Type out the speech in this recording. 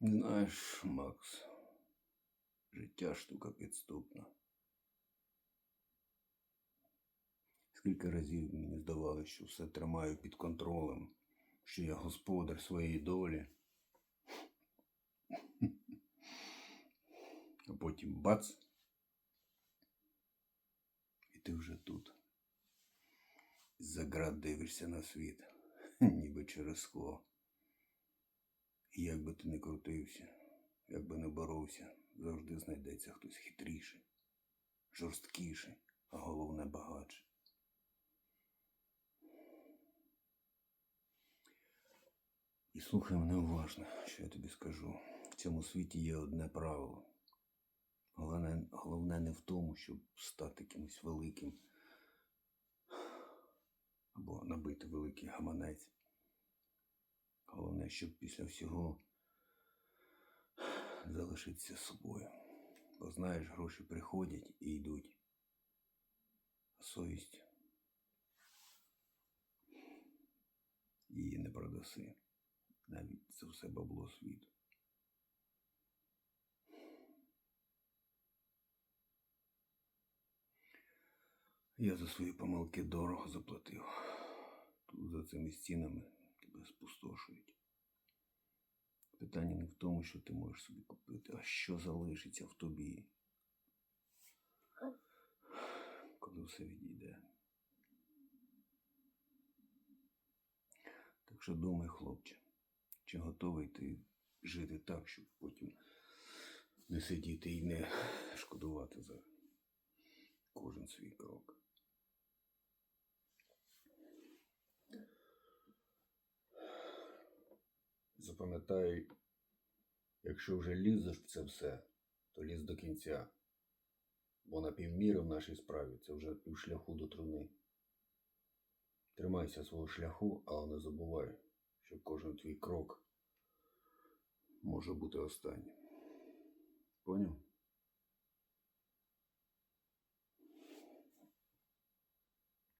Знаєш, Макс, життя штука підступна. Скільки разів мені здавалося, що все тримаю під контролем, що я господар своєї долі. А потім бац. І ти вже тут. З-за град дивишся на світ, ніби через скло. І як би ти не крутився, як би не боровся, завжди знайдеться хтось хитріший, жорсткіший, а головне багатший. І слухай мене уважно, що я тобі скажу. В цьому світі є одне правило. Головне, головне не в тому, щоб стати кимось великим або набити великий гаманець. Головне, щоб після всього залишитися собою. Бо знаєш, гроші приходять і йдуть. А совість її не продаси. Навіть за все бабло світу. Я за свої помилки дорого заплатив. Тут за цими стінами тебе спустошують. Питання не в тому, що ти можеш собі купити, а що залишиться в тобі. Коли все відійде. Так що думай, хлопче, чи готовий ти жити так, щоб потім не сидіти і не шкодувати за кожен свій крок. Запам'ятай, якщо вже лізеш в це все, то ліз до кінця. Бо на півміри в нашій справі це вже півшляху до труни. Тримайся свого шляху, але не забувай, що кожен твій крок може бути останнім. Поняв?